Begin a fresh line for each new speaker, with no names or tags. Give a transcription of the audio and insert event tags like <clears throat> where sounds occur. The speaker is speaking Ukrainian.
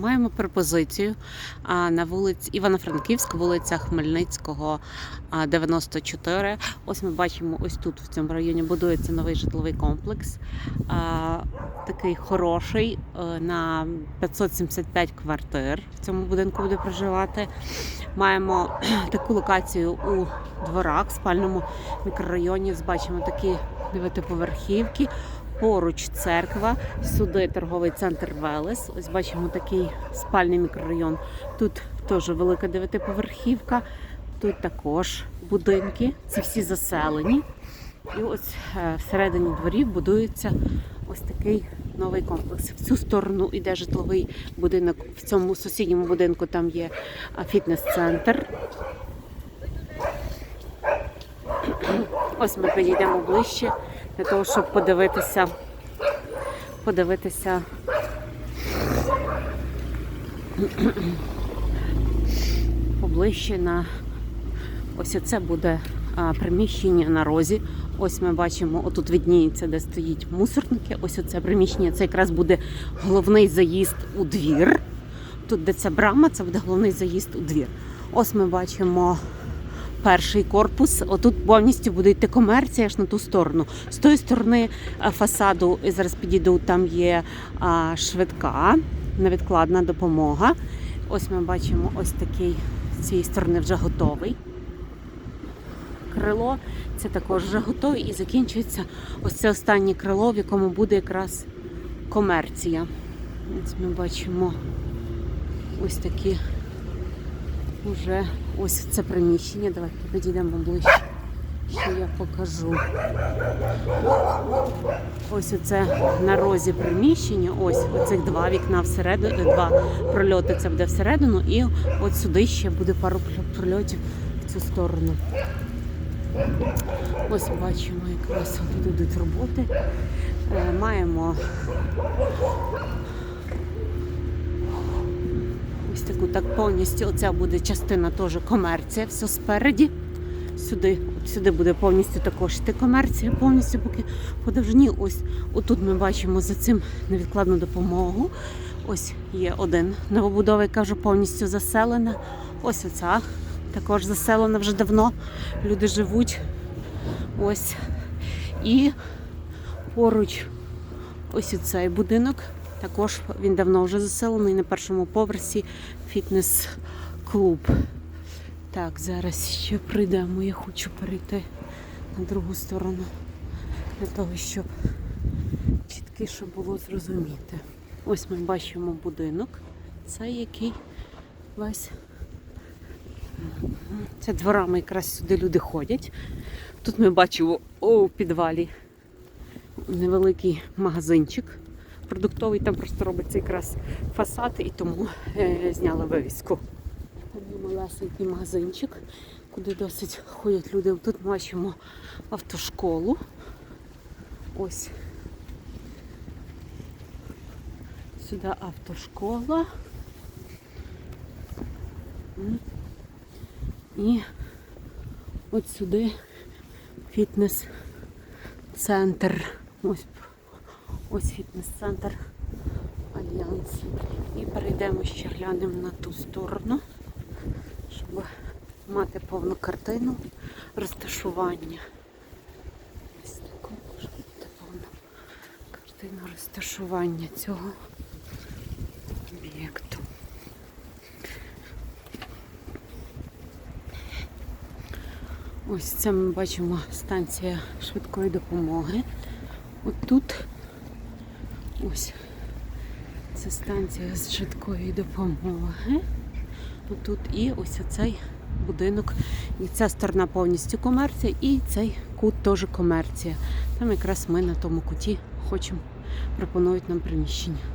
Маємо пропозицію на вулиці Івано-Франківська, вулиця Хмельницького, 94. Ось ми бачимо, ось тут в цьому районі будується новий житловий комплекс. Такий хороший е, на 575 квартир. В цьому будинку буде проживати. Маємо <clears throat> таку локацію у дворах, спальному мікрорайоні. Бачимо такі дев'ятиповерхівки. Поруч церква, сюди торговий центр Велес. Ось бачимо такий спальний мікрорайон. Тут теж велика дев'ятиповерхівка. Тут також будинки, це всі заселені. І ось е, всередині дворів будується ось такий новий комплекс. В цю сторону йде житловий будинок. В цьому сусідньому будинку там є фітнес-центр. Ось ми підійдемо ближче для того, щоб подивитися, подивитися. Поближче на ось оце буде приміщення на розі. Ось ми бачимо, отут відніється, де стоїть мусорники. Ось оце приміщення. Це якраз буде головний заїзд у двір. Тут, де ця брама, це буде головний заїзд у двір. Ось ми бачимо перший корпус. Отут повністю буде йти комерція аж на ту сторону. З тої сторони е, фасаду я зараз підійду, там є швидка, невідкладна допомога. Ось ми бачимо ось такий з цієї сторони вже готовий. Крило це також вже готове і закінчується ось це останнє крило, в якому буде якраз комерція. Ось ми бачимо ось такі вже ось це приміщення. Давайте підійдемо ближче. Що я покажу. Ось оце на розі приміщення. Ось оцих два вікна всередину, два прольоти це буде всередину, і от сюди ще буде пару прольотів в цю сторону. Ось бачимо, якраз тут йдуть роботи. Е, Маємо ось так повністю. Оця буде частина теж комерція, все спереді. Сюди, от сюди буде повністю також йти комерція, повністю поки по довжині. Ось отут ми бачимо за цим невідкладну допомогу. Ось є один новобудова, яка вже повністю заселена. Ось оця також заселена вже давно. Люди живуть. Ось. І поруч ось цей будинок. Також він давно вже заселений на першому поверсі фітнес-клуб. Так, зараз ще прийдемо. Я хочу перейти на другу сторону для того, щоб чіткіше було зрозуміти. Ось ми бачимо будинок. Це який весь. Це дворами якраз сюди люди ходять. Тут ми бачимо у підвалі невеликий магазинчик продуктовий, там просто робиться якраз фасад і тому е, зняла вивіску. Там малесенький магазинчик, куди досить ходять люди. Тут ми бачимо автошколу. Ось. Сюди автошкола. І от сюди фітнес-центр. Ось, ось фітнес-центр Альянс. І перейдемо ще глянемо на ту сторону, щоб мати повну картину розташування. Ось таку може бути повну картину розташування цього об'єкту. Ось це ми бачимо станція швидкої допомоги. От тут ось це станція з швидкої допомоги. Отут і ось цей будинок. І ця сторона повністю комерція, і цей кут теж комерція. Там якраз ми на тому куті хочемо, пропонують нам приміщення.